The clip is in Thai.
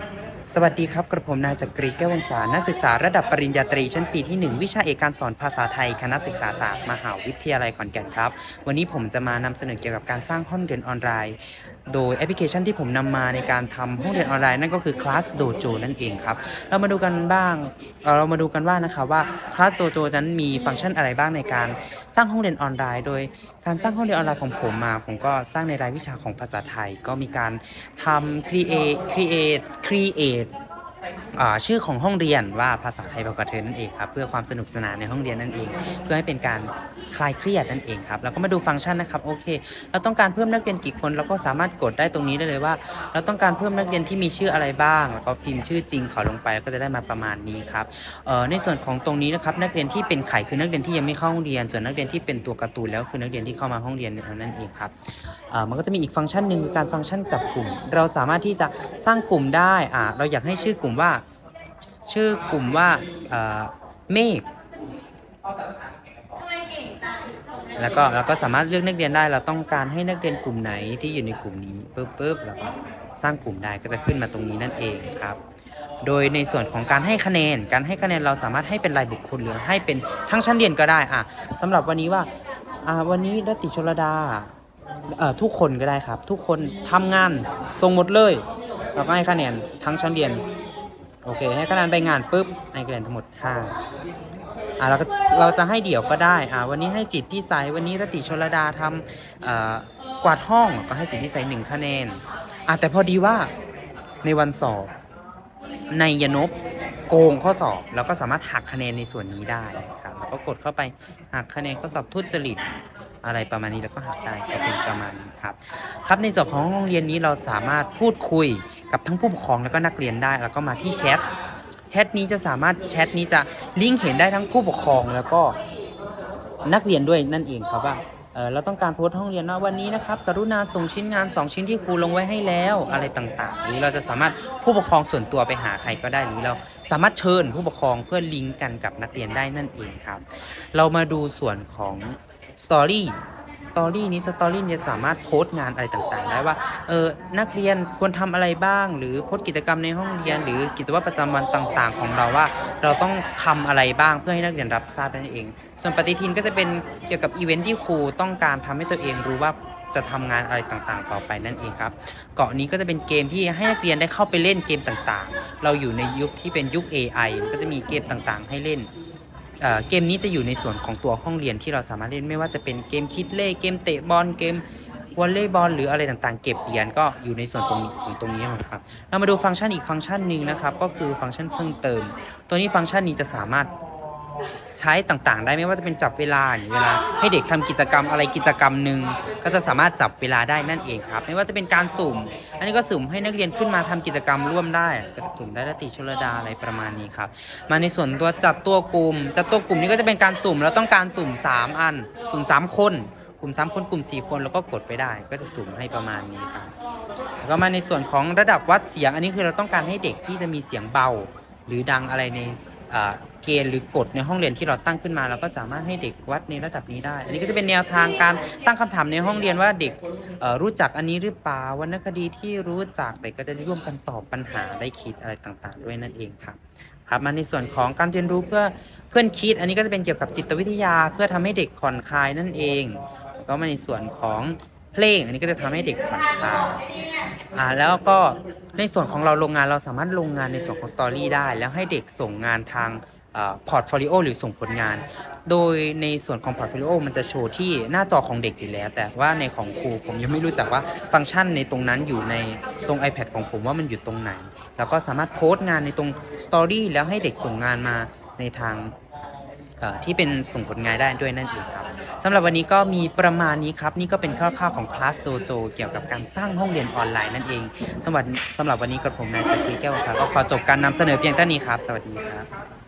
Gracias. สวัสดีครับ กระผมนายจักรีแก้ววงศานักศึกษาระดับปริญญาตรีชั้นปีที่ 1 วิชาเอกการสอนภาษาไทย คณะศึกษาศาสตร์มหาวิทยาลัยขอนแก่นครับ วันนี้ผมจะมานำเสนอเกี่ยวกับการสร้างห้องเรียนออนไลน์ โดยแอปพลิเคชันที่ผมนำมาในการทำห้องเรียนออนไลน์นั่นก็คือ Class Dojo นั่นเองครับ เรามาดูกันบ้างเออเรามาดูกันว่านะครับว่า Class Dojo นั้นมีฟังก์ชันอะไรบ้างในการสร้างห้องเรียนออนไลน์ โดยการสร้างห้องเรียนออนไลน์ของผมมา ผมก็สร้างในรายวิชาของภาษาไทย ก็มีการทำ create create create อ่า ชื่อของห้องเรียนว่าภาษาไทยแบบกระเทินนั่นเองครับเพื่อความสนุกสนานในห้องเรียนนั่นเอง เพื่อให้เป็นการคลายเครียดนั่นเองครับแล้วก็มาดูฟังก์ชันนะครับโอเค เราต้องการเพิ่มนักเรียนกี่คนเราก็สามารถกดได้ตรงนี้ได้เลยว่า เราต้องการเพิ่มนักเรียนที่มีชื่ออะไรบ้าง แล้วก็พิมพ์ชื่อจริงเขาลงไปก็จะได้มาประมาณนี้ครับในส่วนของตรงนี้นะครับนักเรียนที่เป็นไข่คือนักเรียนที่ยังไม่เข้าห้องเรียน ส่วนนักเรียนที่เป็นตัวการ์ตูนแล้วคือนักเรียนที่เข้ามาห้องเรียนนั่นเองครับมันก็จะมีอีกฟังก์ชันหนึ่งคือการฟังก์ชันจับกลุ่ม เราสามารถที่จะสร้างกลุ่มได้เราอยากให้ชื่อกลุ่มว่า ชื่อกลุ่มว่าเมฆแล้วก็เราก็สามารถเลือกนักเรียนได้ เราต้องการให้นักเรียนกลุ่มไหนที่อยู่ในกลุ่มนี้ปุ๊บปุ๊บเราก็สร้างกลุ่มได้ก็จะขึ้นมาตรงนี้นั่นเองครับ โดยในส่วนของการให้คะแนน การให้คะแนนเราสามารถให้เป็นรายบุคคลหรือให้เป็นทั้งชั้นเรียนก็ได้อะสำหรับวันนี้ว่าอ่าวันนี้รัติชลดาเอ่อทุกคนก็ได้ครับ ทุกคนทำงานส่งหมดเลยเราก็ให้คะแนนทั้งชั้นเรียน โอเค ให้คะแนนใบงานปุ๊บให้คะแนนทั้งหมด5อ่าเราก็เราจะให้เดี่ยวก็ได้อ่าวันนี้ให้จิตพิสัยวันนี้รติชลดาทำอ่อกวาดห้องก็ให้จิตพิสัยหนึ่งคะแนนอ่าแต่พอดีว่าในวันสอบในยนบโกงข้อสอบเราก็สามารถหักคะแนนในส่วนนี้ได้ครับเราก็กดเข้าไปหักคะแนนข้อสอบทุจริต อะไรประมาณนี้แล้วก็หักได้ก็เป็นประมาณนี้ครับ ครับในส่วนของห้องเรียนนี้เราสามารถพูดคุยกับทั้งผู้ปกครองแล้วก็นักเรียนได้ แล้วก็มาที่แชทแชทนี้จะสามารถแชทนี้จะลิงก์เห็นได้ทั้งผู้ปกครองแล้วก็นักเรียนด้วยนั่นเองครับว่าเออเราต้องการโพสต์ห้องเรียนว่าวันนี้นะครับ กรุณาส่งชิ้นงาน 2 ชิ้นที่ครูลงไว้ให้แล้วอะไรต่างๆ หรือเราจะสามารถผู้ปกครองส่วนตัวไปหาใครก็ได้หรือเราสามารถเชิญผู้ปกครองเพื่อลิงก์กันกับนักเรียนได้นั่นเองครับ เรามาดูส่วนของ สตอรี่สตอรี่นี้สตอรี่เนี่ยสามารถโพสต์งานอะไรต่างๆ ได้ว่าเออนักเรียนควรทำอะไรบ้าง หรือโพสต์กิจกรรมในห้องเรียน หรือกิจวัตรประจำวันต่างๆ ของเราว่า เราต้องทำอะไรบ้างเพื่อให้นักเรียนรับทราบนั่นเอง ส่วนปฏิทินก็จะเป็นเกี่ยวกับอีเวนท์ที่ครูต้องการทำให้ตัวเองรู้ว่าจะทำงานอะไรต่างๆ ต่อไปนั่นเองครับ เกาะนี้ก็จะเป็นเกมที่ให้นักเรียนได้เข้าไปเล่นเกมต่างๆ เราอยู่ในยุคที่เป็นยุค AI มันก็จะมีเกมต่างๆ ให้เล่น เกมนี้จะอยู่ในส่วนของตัวห้องเรียนที่เราสามารถเล่นไม่ว่าจะเป็นเกมคิดเลขเกมเตะบอลเกมวอลเลย์บอลหรืออะไรต่างๆ เก็บเหรียญก็อยู่ในส่วนตรงของตรงนี้นะครับเรามาดูฟังก์ชันอีกฟังก์ชันหนึ่งนะครับ ก็คือฟังก์ชันเพิ่มเติม ตัวนี้ฟังก์ชันนี้จะสามารถ ใช้ต่างๆ ได้ไม่ว่าจะเป็นจับเวลาอย่างเวลา ให้เด็กทำกิจกรรมอะไรกิจกรรมหนึ่งก็จะสามารถจับเวลาได้นั่นเองครับ ไม่ว่าจะเป็นการสุ่ม อันนี้ก็สุ่มให้นักเรียนขึ้นมาทำกิจกรรมร่วมได้ก็จะสุ่มได้รตติชลดาอะไรประมาณนี้ครับ มาในส่วนตัวจัดตัวกลุ่ม จัดตัวกลุ่มนี้ก็จะเป็นการสุ่มเราต้องการสุ่ม 3 อัน สุ่ม 3 คนกลุ่ม3คนกลุ่ม 4 คนแล้วก็กดไปได้ ก็จะสุ่มให้ประมาณนี้ครับแล้วก็มาในส่วนของระดับวัดเสียง อันนี้คือเราต้องการให้เด็กที่จะมีเสียงเบา หรือดังอะไรในอ่า เกณฑ์หรือกฎในห้องเรียนที่เราตั้งขึ้นมา เราก็สามารถให้เด็กวัดในระดับนี้ได้ อันนี้ก็จะเป็นแนวทางการตั้งคำถามในห้องเรียนว่าเด็กรู้จักอันนี้หรือเปล่าวรรณคดีที่รู้จักเด็กก็จะร่วมกันตอบปัญหาได้คิดอะไรต่างๆ ด้วยนั่นเองครับครับมาในส่วนของการเรียนรู้เพื่อเพื่อนคิด อันนี้ก็จะเป็นเกี่ยวกับจิตวิทยาเพื่อทำให้เด็กผ่อนคลายนั่นเองแล้วก็มาในส่วนของ เพลง อันนี้ก็จะทำให้เด็กผ่อนคลายอ่าแล้วก็ในส่วนของเราโรงงานเราสามารถลงงานในส่วนของสตอรี่ได้ แล้วให้เด็กส่งงานทางพอร์ตโฟลิโอหรือส่งผลงาน โดยในส่วนของพอร์ตโฟลิโอมันจะโชว์ที่หน้าจอของเด็กอยู่แล้ว แต่ว่าในของครูผมยังไม่รู้จักว่าฟังก์ชันในตรงนั้นอยู่ในตรง iPad ของผมว่ามันอยู่ตรงไหน แล้วก็สามารถโพสต์งานในตรงสตอรี่แล้วให้เด็กส่งงานมาในทาง ที่เป็นส่งผลงานได้ด้วยนั่นเองครับสำหรับวันนี้ก็มีประมาณนี้ครับ นี่ก็เป็นคร่าวๆของคลาสโดโจเกี่ยวกับการสร้างห้องเรียนออนไลน์นั่นเองสำหรับสำหรับวันนี้กับผมนายจักรีแก้วสาก็ขอจบการนำเสนอเพียงเท่านี้ครับ สวัสดีครับ